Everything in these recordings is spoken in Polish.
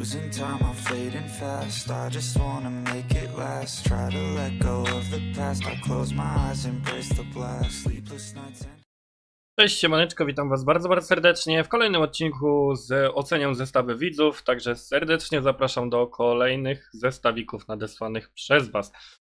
Losing time, I'm fading fast. I just wanna make it last. Try to let go of the past. I close my eyes, embrace the blast. Sleepless nights and Cześć, siemaneczko, witam was bardzo, bardzo serdecznie w kolejnym odcinku z ocenią zestawy widzów, także serdecznie zapraszam do kolejnych zestawików nadesłanych przez was.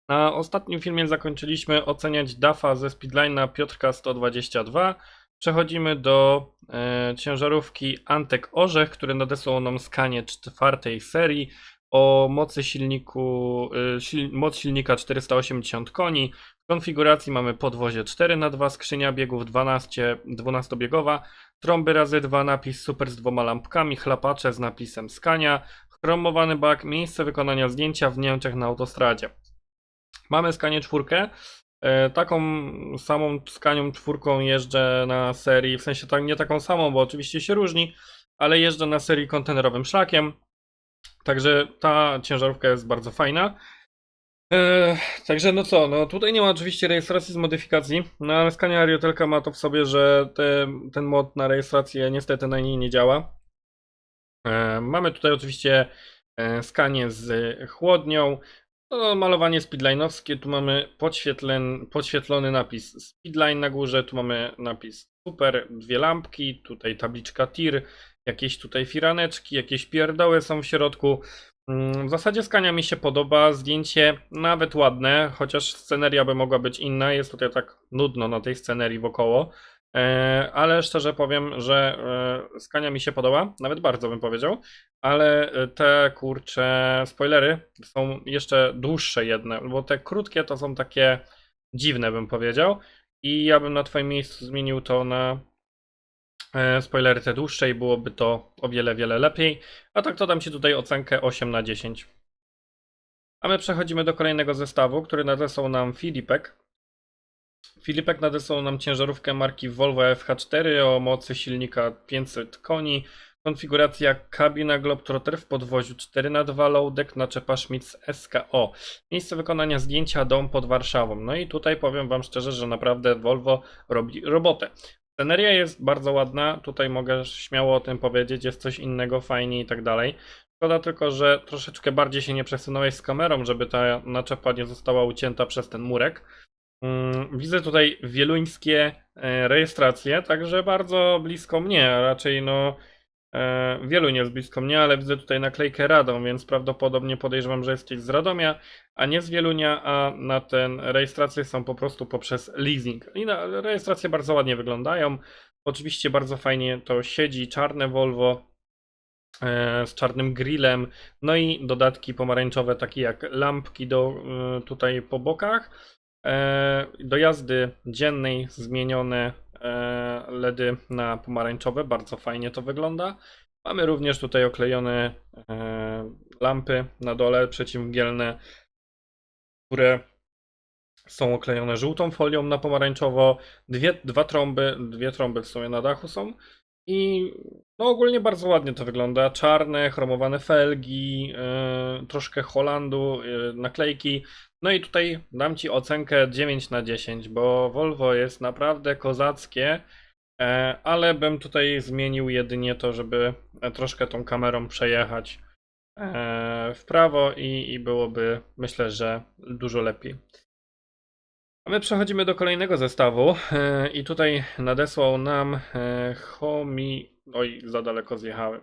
Na ostatnim filmie zakończyliśmy oceniać DAFA ze Speedline'a Piotrka 122. Przechodzimy do e, ciężarówki Antek Orzech, który nadesłał nam skanie czwartej serii o mocy silniku, e, sil, moc silnika 480 koni, w konfiguracji mamy podwozie 4x2, skrzynia biegów 12, 12-biegowa, trąby razy 2, napis super z dwoma lampkami, chlapacze z napisem Skania, chromowany bak, miejsce wykonania zdjęcia w Niemczech na autostradzie. Mamy Skanię czwórkę. E, Taką samą Skanią czwórką jeżdżę na serii, w sensie tak, nie taką samą, bo oczywiście się różni, ale jeżdżę na serii kontenerowym szlakiem. Także ta ciężarówka jest bardzo fajna. E, także no co, no tutaj nie ma oczywiście rejestracji z modyfikacji, no ale Scania Ariotelka ma to w sobie, że te, ten mod na rejestrację niestety na niej nie działa. E, mamy tutaj oczywiście e, skanie z chłodnią, no, malowanie speedline'owskie, tu mamy podświetlen, podświetlony napis speedline na górze, tu mamy napis super, dwie lampki, tutaj tabliczka tir, jakieś tutaj firaneczki, jakieś pierdoły są w środku. Mm, W zasadzie skania mi się podoba, zdjęcie nawet ładne, chociaż sceneria by mogła być inna, jest tutaj tak nudno na tej scenerii wokoło, ale szczerze powiem, że e, skania mi się podoba, nawet bardzo bym powiedział, ale e, te kurcze spoilery są jeszcze dłuższe jedne, bo te krótkie to są takie dziwne bym powiedział i ja bym na twoim miejscu zmienił to na e, spoilery te dłuższe i byłoby to o wiele, wiele lepiej. A tak to dam Ci tutaj ocenkę 8 na 10. A my przechodzimy do kolejnego zestawu, który nadesłał nam Filipek. Filipek nadesłał nam ciężarówkę marki Volvo FH4 o mocy silnika 500 koni. Konfiguracja kabina Globetrotter w podwoziu 4x2 loadek naczepa Schmitz SKO. Miejsce wykonania zdjęcia dom pod Warszawą. No i tutaj powiem Wam szczerze, że naprawdę Volvo robi robotę. Sceneria jest bardzo ładna, tutaj mogę śmiało o tym powiedzieć, jest coś innego, fajnie i tak dalej. Szkoda tylko, że troszeczkę bardziej się nie przesunąłeś z kamerą, żeby ta naczepa nie została ucięta przez ten murek. Mm, Widzę tutaj wieluńskie e, rejestracje, także bardzo blisko mnie, a raczej no e, Wieluń jest blisko mnie, ale widzę tutaj naklejkę Radom, więc prawdopodobnie podejrzewam, że jesteś z Radomia, a nie z Wielunia, a na ten rejestracje są po prostu poprzez leasing. I na, rejestracje bardzo ładnie wyglądają. Oczywiście bardzo fajnie to siedzi, czarne Volvo e, z czarnym grillem, no i dodatki pomarańczowe, takie jak lampki do, tutaj po bokach. E, Do jazdy dziennej zmienione e, LEDy na pomarańczowe, bardzo fajnie to wygląda. Mamy również tutaj oklejone e, lampy na dole przeciwmgielne, które są oklejone żółtą folią na pomarańczowo. Dwie, dwa trąby, dwie trąby w sumie na dachu są. I no ogólnie bardzo ładnie to wygląda. Czarne, chromowane felgi, e, troszkę Holandu, e, naklejki. No i tutaj dam Ci ocenkę 9 na 10, bo Volvo jest naprawdę kozackie, e, ale bym tutaj zmienił jedynie to, żeby troszkę tą kamerą przejechać w prawo i, i byłoby myślę, że dużo lepiej. A my przechodzimy do kolejnego zestawu e, i tutaj nadesłał nam e, Homi... Oj, za daleko zjechałem.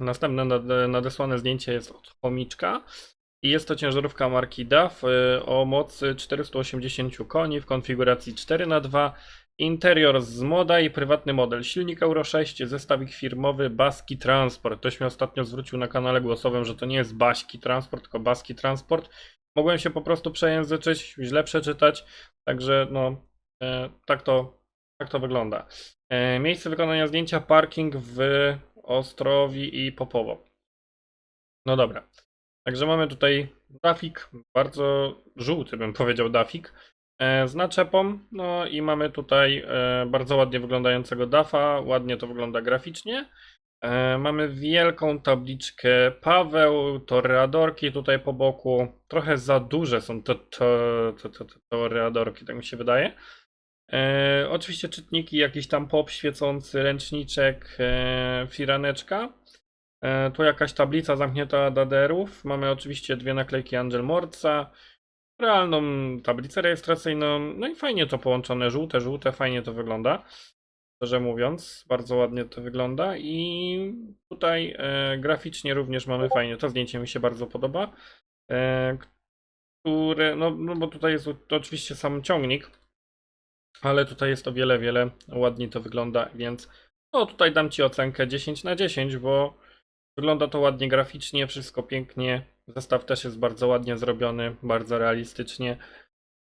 Następne nad- nadesłane zdjęcie jest od Chomiczka i jest to ciężarówka marki DAF o mocy 480 koni w konfiguracji 4x2. Interior z moda i prywatny model. Silnik Euro 6, zestawik firmowy Baski Transport. Ktoś mi ostatnio zwrócił na kanale głosowym, że to nie jest Baski Transport, tylko Baski Transport. Mogłem się po prostu przejęzyczyć, źle przeczytać, także no e, tak to, tak to wygląda. E, miejsce wykonania zdjęcia parking w Ostrowi i Popowo. No dobra. Także mamy tutaj dafik, bardzo żółty bym powiedział dafik, e, z naczepą. No i mamy tutaj bardzo ładnie wyglądającego dafa, ładnie to wygląda graficznie. E, Mamy wielką tabliczkę Paweł, toreadorki tutaj po boku. Trochę za duże są te, toreadorki, tak mi się wydaje. E, oczywiście czytniki, jakiś tam pop świecący, ręczniczek, e, firaneczka. E, Tu jakaś tablica zamknięta DDR-ów. Mamy oczywiście dwie naklejki Angel Morca, realną tablicę rejestracyjną. No i fajnie to połączone, żółte, żółte, fajnie to wygląda. Szczerze mówiąc, bardzo ładnie to wygląda i tutaj e, graficznie również mamy fajnie. To zdjęcie mi się bardzo podoba. E, które, no, no bo tutaj jest to oczywiście sam ciągnik, ale tutaj jest o wiele, wiele ładniej to wygląda, więc no tutaj dam Ci ocenkę 10 na 10, bo wygląda to ładnie graficznie, wszystko pięknie. Zestaw też jest bardzo ładnie zrobiony, bardzo realistycznie.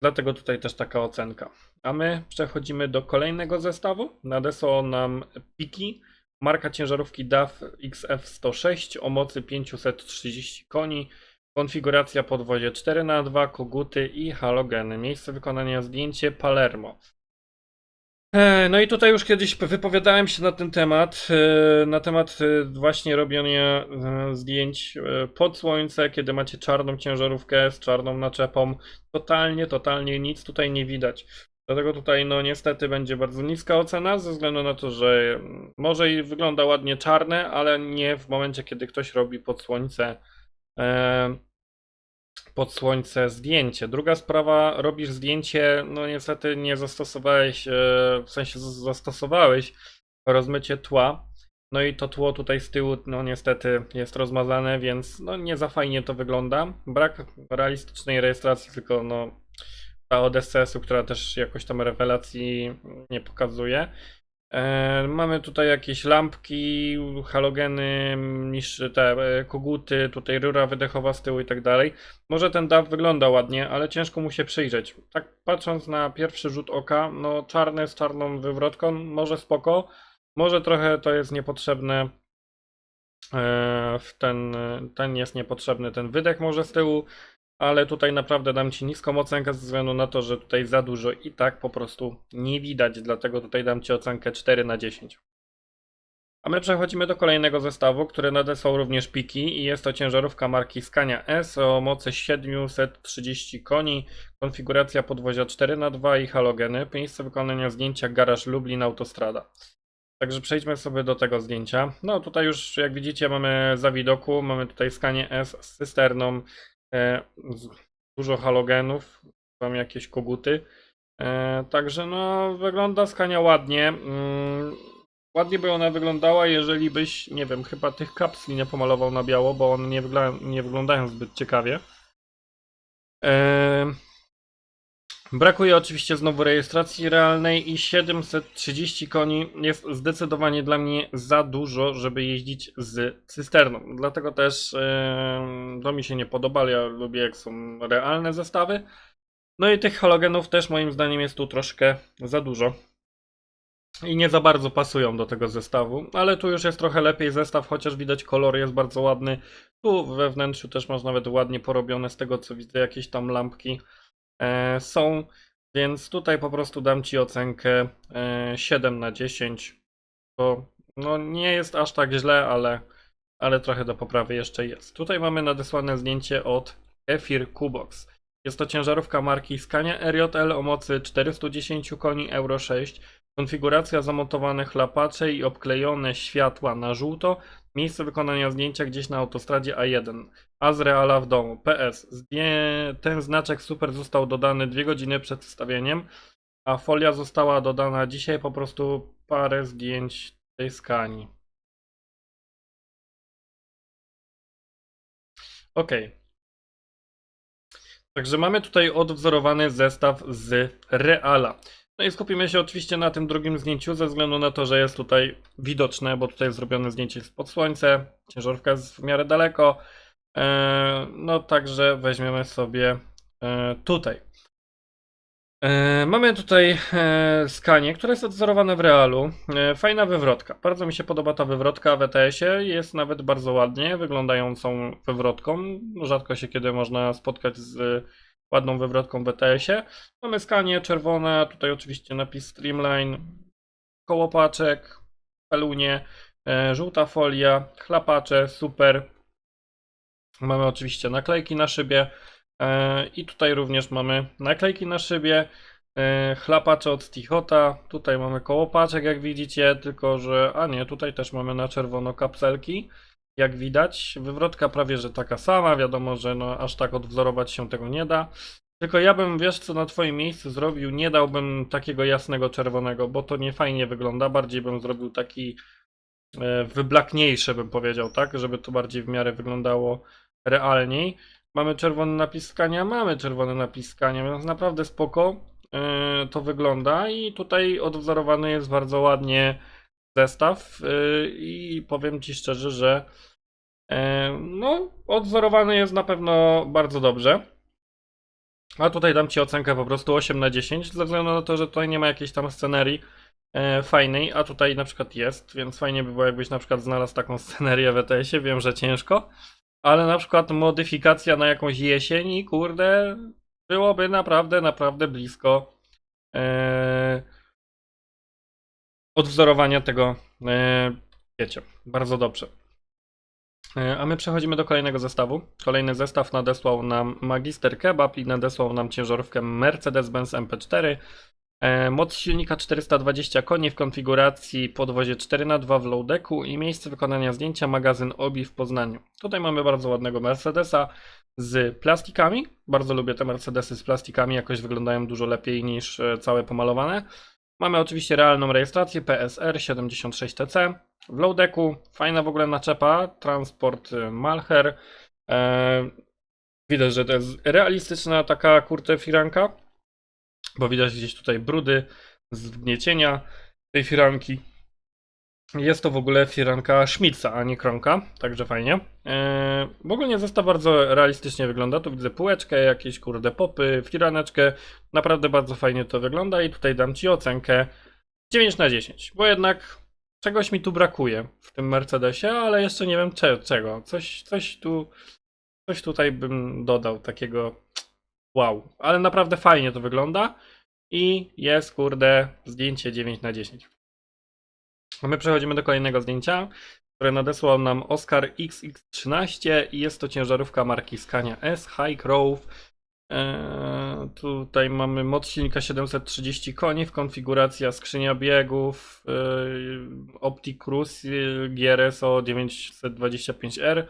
Dlatego tutaj też taka ocenka. A my przechodzimy do kolejnego zestawu. Nadesłał nam Piki, marka ciężarówki DAF XF106 o mocy 530 koni. Konfiguracja podwozie 4x2, koguty i halogeny. Miejsce wykonania zdjęcie Palermo. E, No i tutaj już kiedyś wypowiadałem się na ten temat, e, na temat e, właśnie robienia zdjęć pod słońce, kiedy macie czarną ciężarówkę z czarną naczepą. Totalnie, totalnie nic tutaj nie widać. Dlatego tutaj no niestety będzie bardzo niska ocena, ze względu na to, że mm, może i wygląda ładnie czarne, ale nie w momencie, kiedy ktoś robi pod słońce pod słońce zdjęcie. Druga sprawa, robisz zdjęcie, no niestety nie zastosowałeś, e, w sensie zastosowałeś rozmycie tła. No i to tło tutaj z tyłu, no niestety jest rozmazane, więc no nie za fajnie to wygląda. Brak realistycznej rejestracji, tylko no ta od SCS-u, która też jakoś tam rewelacji nie pokazuje. E, mamy tutaj jakieś lampki, halogeny, niż te e, koguty, tutaj rura wydechowa z tyłu i tak dalej. Może ten DAW wygląda ładnie, ale ciężko mu się przyjrzeć. Tak patrząc na pierwszy rzut oka, no czarny z czarną wywrotką, może spoko, może trochę to jest niepotrzebne. e, ten, ten jest niepotrzebny, ten wydech może z tyłu, ale tutaj naprawdę dam Ci niską ocenkę ze względu na to, że tutaj za dużo i tak po prostu nie widać, dlatego tutaj dam Ci ocenkę 4 na 10. A my przechodzimy do kolejnego zestawu, który nadesłał również piki i jest to ciężarówka marki Scania S o mocy 730 koni, konfiguracja podwozia 4x2 i halogeny, miejsce wykonania zdjęcia garaż Lublin Autostrada. Także przejdźmy sobie do tego zdjęcia. No tutaj już jak widzicie mamy za widoku, mamy tutaj Scanie S z cysterną, dużo halogenów, tam jakieś koguty. E, także no wygląda Scania ładnie. Mm, Ładnie by ona wyglądała, jeżeli byś, nie wiem, chyba tych kapsli nie pomalował na biało, bo one nie, wygla- nie wyglądają zbyt ciekawie. Eee, Brakuje oczywiście znowu rejestracji realnej i 730 koni jest zdecydowanie dla mnie za dużo, żeby jeździć z cysterną. Dlatego też em, to mi się nie podoba, ale ja lubię jak są realne zestawy. No i tych halogenów też moim zdaniem jest tu troszkę za dużo i nie za bardzo pasują do tego zestawu, ale tu już jest trochę lepiej zestaw, chociaż widać kolor jest bardzo ładny. Tu we wnętrzu też masz nawet ładnie porobione z tego co widzę, jakieś tam lampki są, więc tutaj po prostu dam Ci ocenkę e, 7 na 10, bo no nie jest aż tak źle, ale, ale trochę do poprawy jeszcze jest. Tutaj mamy nadesłane zdjęcie od Efir Kubox. Jest to ciężarówka marki Scania RJL o mocy 410 koni Euro 6. Konfiguracja zamontowane chlapacze i obklejone światła na żółto. Miejsce wykonania zdjęcia gdzieś na autostradzie A1. Azreala w domu. PS. Zdję... Ten znaczek super został dodany dwie godziny przed wstawieniem, a folia została dodana dzisiaj. Po prostu parę zdjęć tej skani. Ok. Także mamy tutaj odwzorowany zestaw z Reala. No i skupimy się oczywiście na tym drugim zdjęciu, ze względu na to, że jest tutaj widoczne, bo tutaj jest zrobione zdjęcie pod słońce, ciężarówka jest w miarę daleko. E, No także weźmiemy sobie e, tutaj. E, Mamy tutaj skanie, które jest odwzorowane w realu. Fajna wywrotka. Bardzo mi się podoba ta wywrotka w ETS-ie. Jest nawet bardzo ładnie wyglądającą wywrotką. Rzadko się kiedy można spotkać z ładną wywrotką w ETS-ie. Mamy skanie czerwone, tutaj oczywiście napis Streamline, kołopaczek, pelunie, e, żółta folia, chlapacze, super. Mamy oczywiście naklejki na szybie e, i tutaj również mamy naklejki na szybie, e, chlapacze od Stichota, tutaj mamy kołopaczek jak widzicie, tylko że, a nie, tutaj też mamy na czerwono kapselki. Jak widać. Wywrotka prawie, że taka sama, wiadomo, że no aż tak odwzorować się tego nie da. Tylko ja bym, wiesz co, na twoim miejscu zrobił, nie dałbym takiego jasnego czerwonego, bo to nie fajnie wygląda, bardziej bym zrobił taki e, wyblakniejszy, bym powiedział, tak, żeby to bardziej w miarę wyglądało realniej. Mamy czerwony napis skania, mamy czerwony napis skania, więc naprawdę spoko e, to wygląda i tutaj odwzorowany jest bardzo ładnie zestaw e, i powiem Ci szczerze, że no, odwzorowany jest na pewno bardzo dobrze. A tutaj dam Ci ocenkę po prostu 8 na 10, ze względu na to, że tutaj nie ma jakiejś tam scenerii e, fajnej, a tutaj na przykład jest, więc fajnie by było jakbyś na przykład znalazł taką scenerię w ETS-ie, wiem, że ciężko, ale na przykład modyfikacja na jakąś jesień i kurde, byłoby naprawdę, naprawdę blisko e, odwzorowania tego, e, wiecie, bardzo dobrze. E, A my przechodzimy do kolejnego zestawu. Kolejny zestaw nadesłał nam Magister Kebab i nadesłał nam ciężarówkę Mercedes-Benz MP4. E, Moc silnika 420 koni w konfiguracji podwozie 4x2 w low decku i miejsce wykonania zdjęcia magazyn OBI w Poznaniu. Tutaj mamy bardzo ładnego Mercedesa z plastikami. Bardzo lubię te Mercedesy z plastikami, jakoś wyglądają dużo lepiej niż e, całe pomalowane. Mamy oczywiście realną rejestrację PSR 76TC. W low decku fajna w ogóle naczepa, transport y, Malher. E, widać, że to jest realistyczna taka kurte firanka, bo widać gdzieś tutaj brudy z wgniecienia tej firanki. Jest to w ogóle firanka Schmitza, a nie Kronka, także fajnie. E, w ogóle zestaw bardzo realistycznie wygląda. Tu widzę półeczkę, jakieś kurde popy, firaneczkę. Naprawdę bardzo fajnie to wygląda i tutaj dam Ci ocenkę 9 na 10, bo jednak czegoś mi tu brakuje w tym Mercedesie, ale jeszcze nie wiem cze- czego. Coś, coś tu, coś tutaj bym dodał takiego wow. Ale naprawdę fajnie to wygląda i jest kurde zdjęcie 9 na 10. A my przechodzimy do kolejnego zdjęcia, które nadesłał nam Oscar XX13 i jest to ciężarówka marki Scania S High Grove. Eee, tutaj mamy moc silnika 730 koni konfiguracja skrzynia biegów eee, Opti Cruise e, GRSO 925R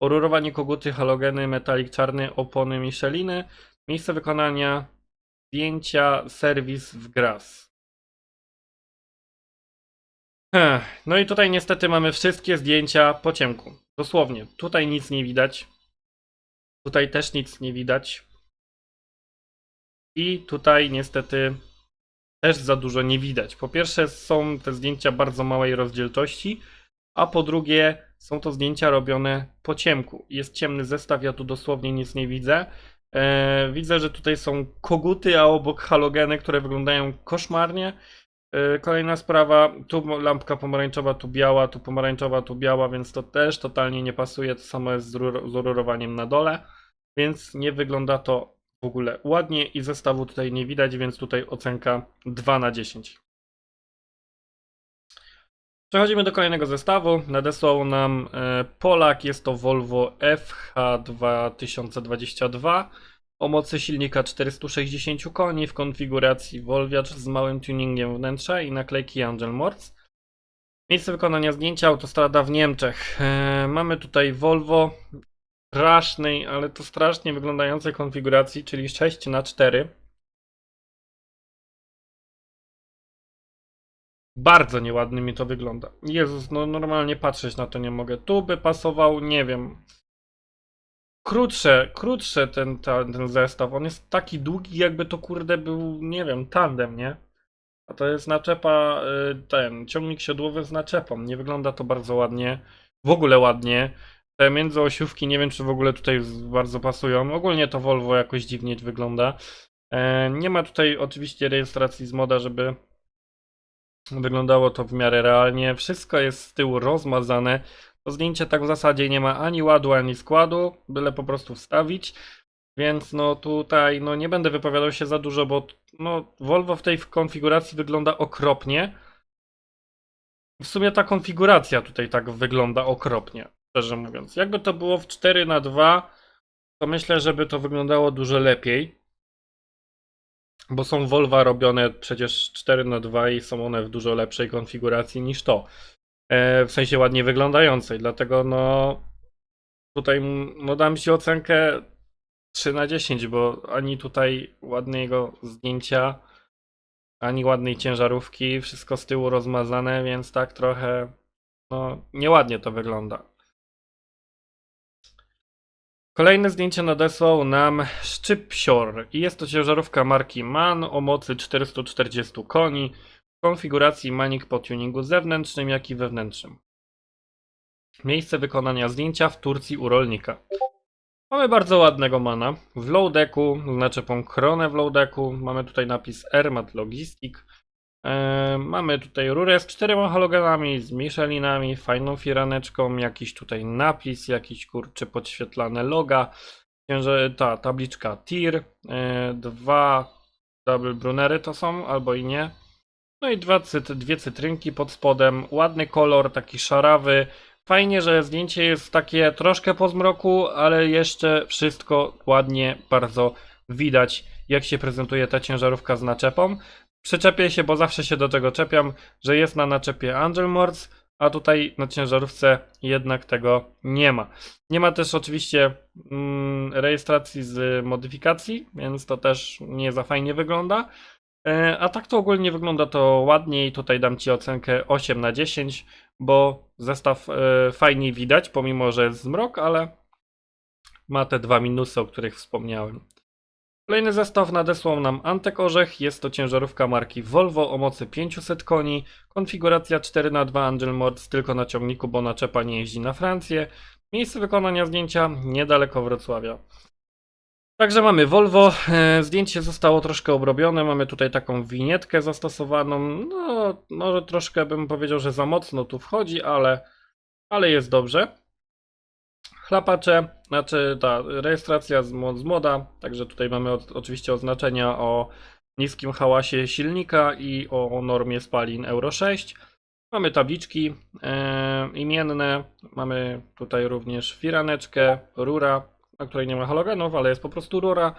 orurowanie koguty, halogeny, metalik czarny, opony Micheliny miejsce wykonania zdjęcia, serwis w Gras. No i tutaj niestety mamy wszystkie zdjęcia po ciemku. Dosłownie. Tutaj nic nie widać. Tutaj też nic nie widać. I tutaj niestety też za dużo nie widać. Po pierwsze są te zdjęcia bardzo małej rozdzielczości, a po drugie są to zdjęcia robione po ciemku. Jest ciemny zestaw, ja tu dosłownie nic nie widzę. E, widzę, że tutaj są koguty, a obok halogeny, które wyglądają koszmarnie. E, Kolejna sprawa, tu lampka pomarańczowa, tu biała, tu pomarańczowa, tu biała, więc to też totalnie nie pasuje. To samo jest z z na dole, więc nie wygląda to w ogóle ładnie i zestawu tutaj nie widać, więc tutaj ocenka 2 na 10. Przechodzimy do kolejnego zestawu. Nadesłał nam e, Polak, jest to Volvo FH 2022 o mocy silnika 460 koni w konfiguracji Volviacz z małym tuningiem wnętrza i naklejki Angel Morts. Miejsce wykonania zdjęcia autostrada w Niemczech. E, mamy tutaj Volvo strasznej, ale to strasznie wyglądającej konfiguracji, czyli 6 na 4 Bardzo nieładnie mi to wygląda. Jezus, no normalnie patrzeć na to nie mogę. Tu by pasował, nie wiem. Krótsze, krótsze ten, ten zestaw. On jest taki długi, jakby to kurde był, nie wiem, tandem, nie? A to jest naczepa, y, ten, ciągnik siodłowy z naczepą. Nie wygląda to bardzo ładnie. W ogóle ładnie. Te międzyosiówki nie wiem, czy w ogóle tutaj bardzo pasują. Ogólnie to Volvo jakoś dziwnie wygląda. E, Nie ma tutaj oczywiście rejestracji z moda, żeby wyglądało to w miarę realnie. Wszystko jest z tyłu rozmazane. To zdjęcie tak w zasadzie nie ma ani ładu, ani składu, byle po prostu wstawić. Więc no tutaj no nie będę wypowiadał się za dużo, bo no Volvo w tej konfiguracji wygląda okropnie. W sumie ta konfiguracja tutaj tak wygląda okropnie, szczerze mówiąc. Jakby to było w 4 na 2 to myślę, żeby to wyglądało dużo lepiej. Bo są Volvo robione przecież 4 na 2 i są one w dużo lepszej konfiguracji niż to. e, w sensie ładnie wyglądającej, dlatego no tutaj no dam ci ocenkę 3 na 10, bo ani tutaj ładnego zdjęcia, ani ładnej ciężarówki, wszystko z tyłu rozmazane, więc tak trochę no nieładnie to wygląda. Kolejne zdjęcie nadesłał nam Szczypsior i jest to ciężarówka marki MAN o mocy 440 koni w konfiguracji manik po tuningu zewnętrznym, jak i wewnętrznym. Miejsce wykonania zdjęcia w Turcji u rolnika. Mamy bardzo ładnego mana. W low decku, z naczepą kronę w low decku. Mamy tutaj napis Ermat Logistic. Eee, mamy tutaj rurę z czterema halogenami, z Michelinami, fajną firaneczką, jakiś tutaj napis, jakiś kurczy podświetlane loga. Ta tabliczka TIR, e, dwa double brunery to są, albo i nie. No i dwa dwie cytrynki pod spodem, ładny kolor, taki szarawy. Fajnie, że zdjęcie jest takie troszkę po zmroku, ale jeszcze wszystko ładnie, bardzo widać, jak się prezentuje ta ciężarówka z naczepą. Przyczepię się, bo zawsze się do tego czepiam, że jest na naczepie Angel Mords, a tutaj na ciężarówce jednak tego nie ma. Nie ma też oczywiście mm, rejestracji z modyfikacji, więc to też nie za fajnie wygląda. E, A tak to ogólnie wygląda to ładnie i tutaj dam Ci ocenkę 8 na 10, bo zestaw e, fajnie widać, pomimo że jest zmrok, ale ma te dwa minusy, o których wspomniałem. Kolejny zestaw nadesłał nam Antek Orzech. Jest to ciężarówka marki Volvo o mocy 500 koni. Konfiguracja 4x2 Angel Mords tylko na ciągniku, bo naczepa nie jeździ na Francję. Miejsce wykonania zdjęcia niedaleko Wrocławia. Także mamy Volvo. E, Zdjęcie zostało troszkę obrobione. Mamy tutaj taką winietkę zastosowaną. No, może troszkę bym powiedział, że za mocno tu wchodzi, ale, ale jest dobrze. Chlapacze, znaczy ta rejestracja z, mo- z moda, także tutaj mamy o, oczywiście oznaczenia o niskim hałasie silnika i o normie spalin Euro 6. Mamy tabliczki e, imienne, mamy tutaj również firaneczkę, rura, na której nie ma halogenów, ale jest po prostu rura.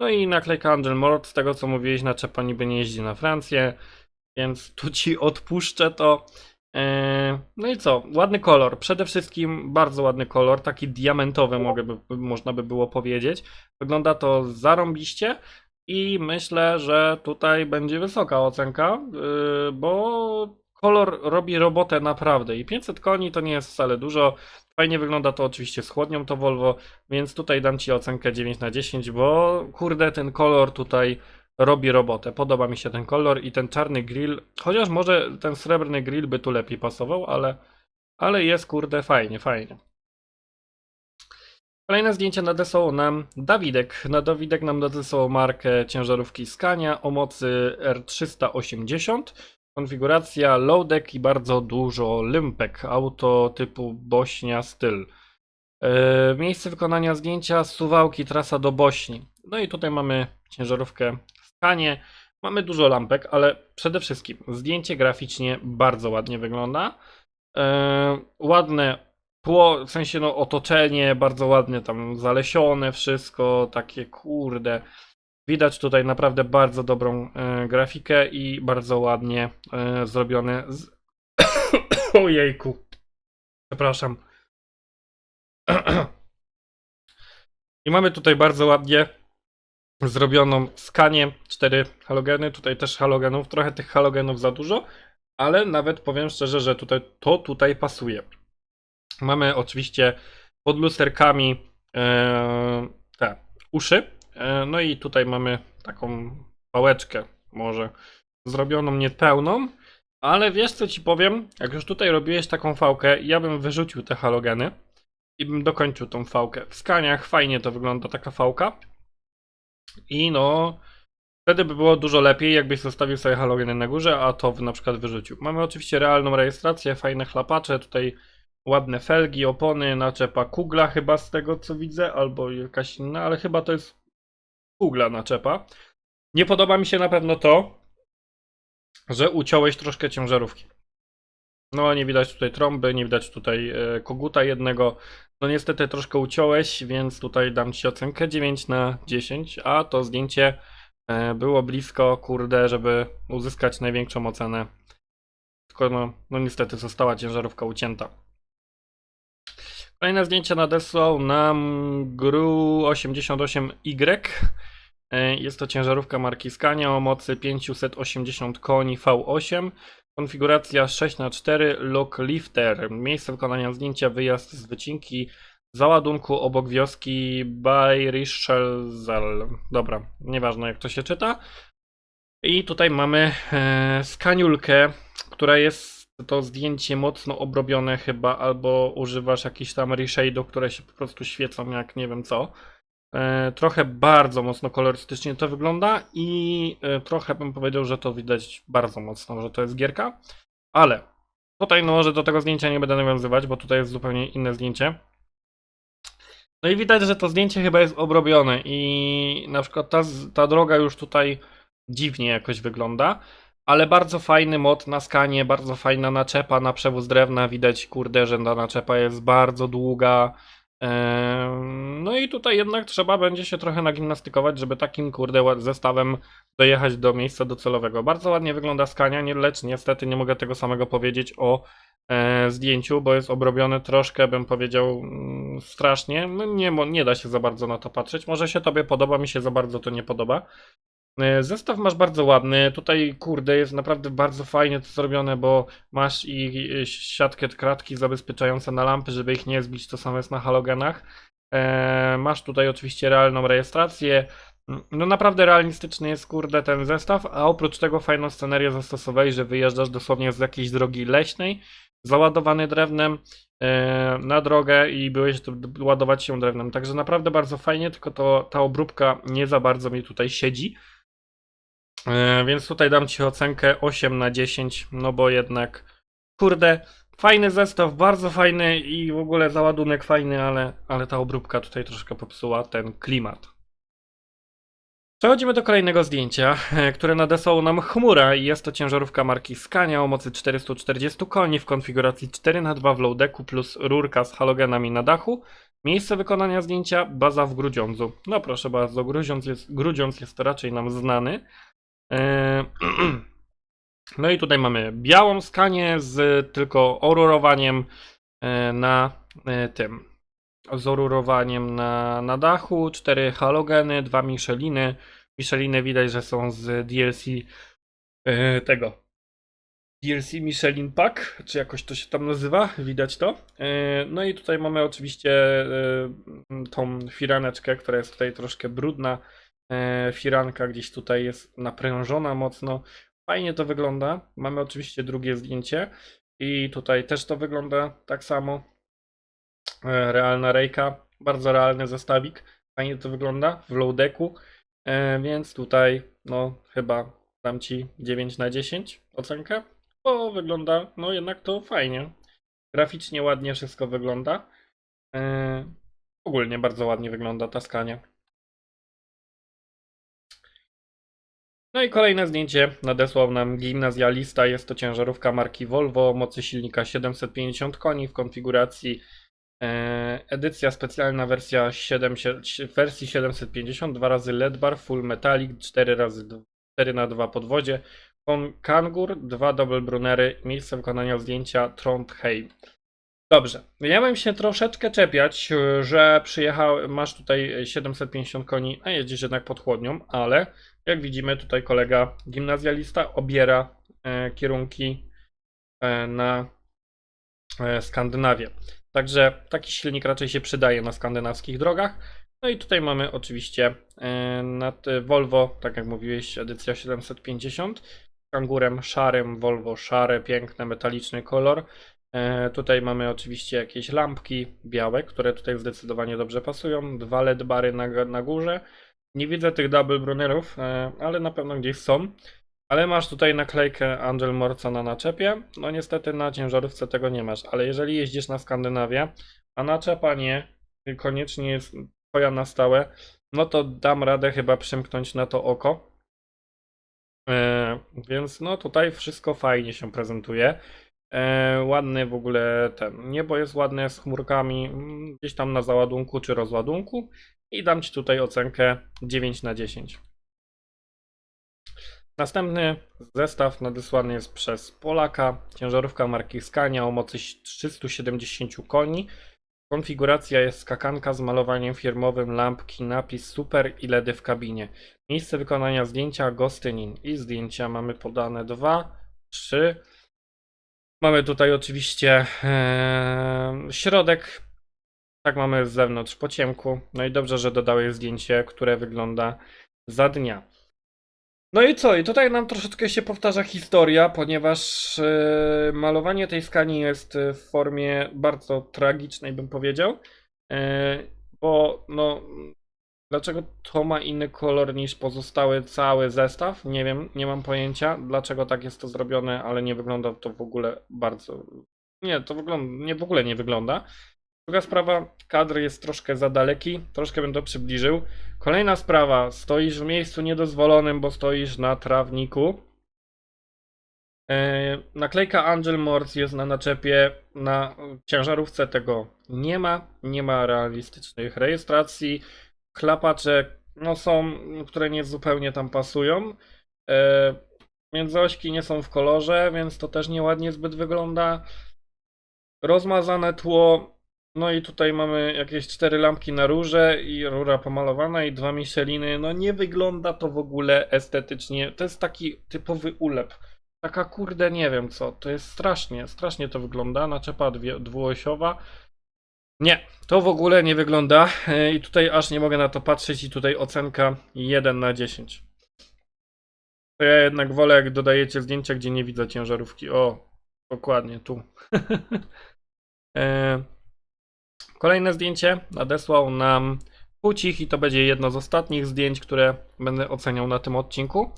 No i naklejka Angel Mort, z tego co mówiłeś, naczepa niby nie jeździ na Francję, więc tu ci odpuszczę to. Eee, No i co? Ładny kolor. Przede wszystkim bardzo ładny kolor, taki diamentowy, mogę można by było powiedzieć. Wygląda to zarąbiście i myślę, że tutaj będzie wysoka ocenka, yy, bo kolor robi robotę naprawdę i 500 koni to nie jest wcale dużo. Fajnie wygląda to oczywiście z chłodnią to Volvo, więc tutaj dam Ci ocenkę 9 na 10, bo kurde ten kolor tutaj robi robotę. Podoba mi się ten kolor i ten czarny grill, chociaż może ten srebrny grill by tu lepiej pasował, ale, ale jest kurde fajnie, fajnie. Kolejne zdjęcie nadesłał nam Dawidek. Na Dawidek nam nadesłał markę ciężarówki Scania o mocy R380. Konfiguracja low deck i bardzo dużo limpek. Auto typu Bośnia styl. Yy, Miejsce wykonania zdjęcia Suwałki, trasa do Bośni. No i tutaj mamy ciężarówkę Mamy dużo lampek, ale przede wszystkim zdjęcie graficznie bardzo ładnie wygląda. Yy, ładne tło, w sensie no otoczenie, bardzo ładnie tam zalesione wszystko, takie kurde. Widać tutaj naprawdę bardzo dobrą e, grafikę i bardzo ładnie e, zrobione z... Ojejku. Przepraszam. I mamy tutaj bardzo ładnie zrobioną skanię, cztery halogeny, tutaj też halogenów, trochę tych halogenów za dużo, ale nawet powiem szczerze, że tutaj to tutaj pasuje. Mamy oczywiście pod lusterkami e, te uszy, e, no i tutaj mamy taką pałeczkę może zrobioną niepełną, ale wiesz co ci powiem, jak już tutaj robiłeś taką fałkę, ja bym wyrzucił te halogeny i bym dokończył tą fałkę. W skaniach fajnie to wygląda taka fałka i no wtedy by było dużo lepiej, jakbyś zostawił sobie halogeny na górze, a to na przykład wyrzucił. Mamy oczywiście realną rejestrację, fajne chlapacze, tutaj ładne felgi, opony, naczepa kugla chyba z tego co widzę, albo jakaś inna, ale chyba to jest kugla naczepa. Nie podoba mi się na pewno to, że uciąłeś troszkę ciężarówki. No, nie widać tutaj trąby, nie widać tutaj e, koguta jednego. No niestety troszkę uciąłeś, więc tutaj dam Ci ocenkę 9 na 10, a to zdjęcie e, było blisko, kurde, żeby uzyskać największą ocenę tylko no, no niestety została ciężarówka ucięta. Kolejne zdjęcie nadesłał nam GRU88Y. E, Jest to ciężarówka marki Scania o mocy 580 koni V8. Konfiguracja 6x4 Lock Lifter. Miejsce wykonania zdjęcia wyjazd z wycinki załadunku obok wioski Bayrischelzal. Dobra, nieważne jak to się czyta. I tutaj mamy e, skaniulkę, która jest to zdjęcie mocno obrobione chyba, albo używasz jakichś tam reshade'ów, które się po prostu świecą jak nie wiem co. E, trochę bardzo mocno kolorystycznie to wygląda i e, trochę bym powiedział, że to widać bardzo mocno, że to jest gierka. Ale tutaj no może do tego zdjęcia nie będę nawiązywać, bo tutaj jest zupełnie inne zdjęcie. No i widać, że to zdjęcie chyba jest obrobione i na przykład ta, ta droga już tutaj dziwnie jakoś wygląda, ale bardzo fajny mod na skanie, bardzo fajna naczepa na przewóz drewna, widać kurde, że ta naczepa jest bardzo długa. No i tutaj jednak trzeba będzie się trochę nagimnastykować, żeby takim kurde zestawem dojechać do miejsca docelowego. Bardzo ładnie wygląda skania, nie, lecz niestety nie mogę tego samego powiedzieć o e, zdjęciu, bo jest obrobione troszkę, bym powiedział, mm, strasznie. No nie, nie da się za bardzo na to patrzeć. Może się tobie podoba, mi się za bardzo to nie podoba. E, Zestaw masz bardzo ładny. Tutaj, kurde, jest naprawdę bardzo fajnie to zrobione, bo masz i siatkę kratki zabezpieczające na lampy, żeby ich nie zbić, to samo jest na halogenach. E, Masz tutaj oczywiście realną rejestrację. No naprawdę realistyczny jest, kurde, ten zestaw, a oprócz tego fajną scenerię zastosowali, że wyjeżdżasz dosłownie z jakiejś drogi leśnej, załadowany drewnem e, na drogę i byłeś ładować się drewnem. Także naprawdę bardzo fajnie, tylko to, ta obróbka nie za bardzo mi tutaj siedzi. E, Więc tutaj dam Ci ocenkę 8 na 10, no bo jednak, kurde, fajny zestaw, bardzo fajny i w ogóle załadunek fajny, ale, ale ta obróbka tutaj troszkę popsuła ten klimat. Przechodzimy do kolejnego zdjęcia, e, które nadesłał nam chmura i jest to ciężarówka marki Scania o mocy 440 koni w konfiguracji 4x2 w low decku plus rurka z halogenami na dachu. Miejsce wykonania zdjęcia baza w Grudziądzu. No proszę bardzo, Grudziądz jest, Grudziądz jest raczej nam znany. E, No i tutaj mamy białą skanię z tylko orurowaniem e, na e, tym. Z orurowaniem na, na dachu, cztery halogeny, dwa Micheliny. Micheliny widać, że są z DLC tego. DLC Michelin Pack, czy jakoś to się tam nazywa, widać to. No i tutaj mamy oczywiście tą firaneczkę, która jest tutaj troszkę brudna. E, Firanka gdzieś tutaj jest naprężona mocno. Fajnie to wygląda. Mamy oczywiście drugie zdjęcie i tutaj też to wygląda tak samo. E, Realna rejka, bardzo realny zestawik. Fajnie to wygląda w low decku, e, więc tutaj no chyba dam Ci 9 na 10 ocenkę, bo wygląda no jednak to fajnie. Graficznie ładnie wszystko wygląda. Ogólnie bardzo ładnie wygląda ta skania. No i kolejne zdjęcie nadesłał nam gimnazjalista. Jest to ciężarówka marki Volvo mocy silnika 750 koni w konfiguracji e, edycja specjalna wersja 7, sie- wersji 750 2 razy LED bar full metallic 4 razy 4 na 2 podwozie Kon- Kangur, dwa double brunery, miejsce wykonania zdjęcia Trondheim. Dobrze, ja bym się troszeczkę czepiać, że przyjechał, masz tutaj 750 koni, a jedziesz jednak pod chłodnią, ale jak widzimy tutaj kolega gimnazjalista obiera e, kierunki e, na e, Skandynawię. Także taki silnik raczej się przydaje na skandynawskich drogach. No i tutaj mamy oczywiście nad Volvo, tak jak mówiłeś, edycja 750. Kangurem szarym, Volvo szare, piękne, metaliczny kolor. Tutaj mamy oczywiście jakieś lampki białe, które tutaj zdecydowanie dobrze pasują. Dwa LED bary na, na górze. Nie widzę tych double brunerów, e, ale na pewno gdzieś są. Ale masz tutaj naklejkę Angel Morca na naczepie. No niestety na ciężarówce tego nie masz, ale jeżeli jeździsz na Skandynawię, a naczepa nie, koniecznie jest twoja na stałe, no to dam radę chyba przymknąć na to oko. E, więc no tutaj wszystko fajnie się prezentuje. E, ładny w ogóle ten niebo jest ładne z chmurkami, mm, gdzieś tam na załadunku czy rozładunku i dam Ci tutaj ocenkę 9 na 10. Następny zestaw nadesłany jest przez Polaka. Ciężarówka marki Scania o mocy 370 koni. Konfiguracja jest skakanka z malowaniem firmowym, lampki, napis super i LEDy w kabinie. Miejsce wykonania zdjęcia Gostynin i zdjęcia mamy podane dwa, trzy. Mamy tutaj oczywiście e, środek. Tak mamy z zewnątrz po ciemku. No i dobrze, że dodałeś zdjęcie, które wygląda za dnia. No i co? I tutaj nam troszeczkę się powtarza historia, ponieważ e, malowanie tej skani jest e, w formie bardzo tragicznej, bym powiedział. E, bo no, dlaczego to ma inny kolor niż pozostały cały zestaw? Nie wiem, nie mam pojęcia, dlaczego tak jest to zrobione, ale nie wygląda to w ogóle bardzo. Nie, to wygląda, nie w ogóle nie wygląda. Druga sprawa, kadr jest troszkę za daleki, troszkę bym to przybliżył. Kolejna sprawa, stoisz w miejscu niedozwolonym, bo stoisz na trawniku. E, Naklejka Angel Morse jest na naczepie, na ciężarówce tego nie ma, nie ma realistycznych rejestracji, klapaczek, no są, które nie zupełnie tam pasują. E, Międzyośki nie są w kolorze, więc to też nieładnie zbyt wygląda. Rozmazane tło, no i tutaj mamy jakieś cztery lampki na rurze i rura pomalowana i dwa Micheliny. No nie wygląda to w ogóle estetycznie. To jest taki typowy ulep. Taka kurde nie wiem co. To jest strasznie, strasznie to wygląda. Naczepa dwie, dwuosiowa. Nie, to w ogóle nie wygląda E, i tutaj aż nie mogę na to patrzeć i tutaj ocenka 1 na 10. To ja jednak wolę jak dodajecie zdjęcia, gdzie nie widzę ciężarówki. O, dokładnie tu. E, Kolejne zdjęcie nadesłał nam Pucich i to będzie jedno z ostatnich zdjęć, które będę oceniał na tym odcinku.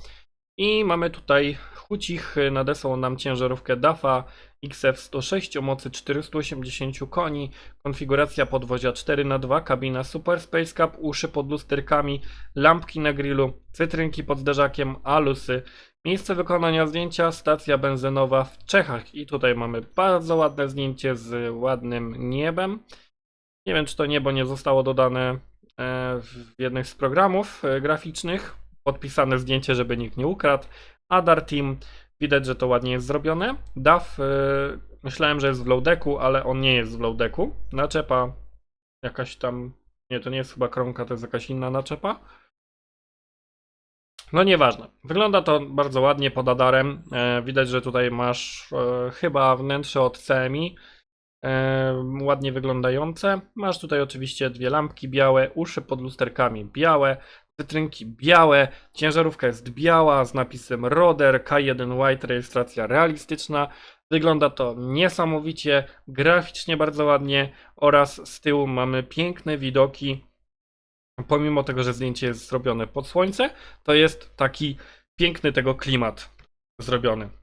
I mamy tutaj Hucich nadesłał nam ciężarówkę DAFA XF106 o mocy 480 koni, konfiguracja podwozia 4x2, kabina Super Space Cup, uszy pod lusterkami, lampki na grillu, cytrynki pod zderzakiem, alusy. Miejsce wykonania zdjęcia stacja benzynowa w Czechach i tutaj mamy bardzo ładne zdjęcie z ładnym niebem. Nie wiem, czy to niebo nie zostało dodane e, w jednym z programów e, graficznych. Podpisane zdjęcie, żeby nikt nie ukradł. Adar Team, widać, że to ładnie jest zrobione. DAF, e, myślałem, że jest w Lowdecku, ale on nie jest w Lowdecku. Naczepa jakaś tam, nie, to nie jest chyba kromka, to jest jakaś inna naczepa. No nieważne. Wygląda to bardzo ładnie pod Adarem. Widać, że tutaj masz chyba wnętrze od CMI ładnie wyglądające. Masz tutaj oczywiście dwie lampki białe, uszy pod lusterkami białe, cytrynki białe, ciężarówka jest biała z napisem Roder, K1 White, rejestracja realistyczna. Wygląda to niesamowicie, graficznie bardzo ładnie oraz z tyłu mamy piękne widoki. Pomimo tego, że zdjęcie jest zrobione pod słońce, to jest taki piękny tego klimat zrobiony.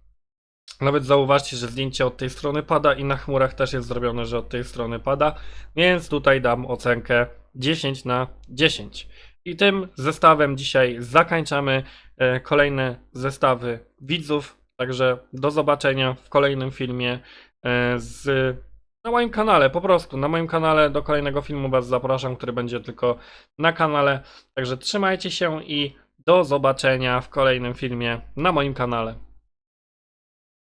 Nawet zauważcie, że zdjęcie od tej strony pada i na chmurach też jest zrobione, że od tej strony pada, więc tutaj dam ocenkę 10 na 10. I tym zestawem dzisiaj zakończamy e, kolejne zestawy widzów. Także do zobaczenia w kolejnym filmie e, z na moim kanale, po prostu na moim kanale do kolejnego filmu Was zapraszam, który będzie tylko na kanale. Także trzymajcie się i do zobaczenia w kolejnym filmie na moim kanale.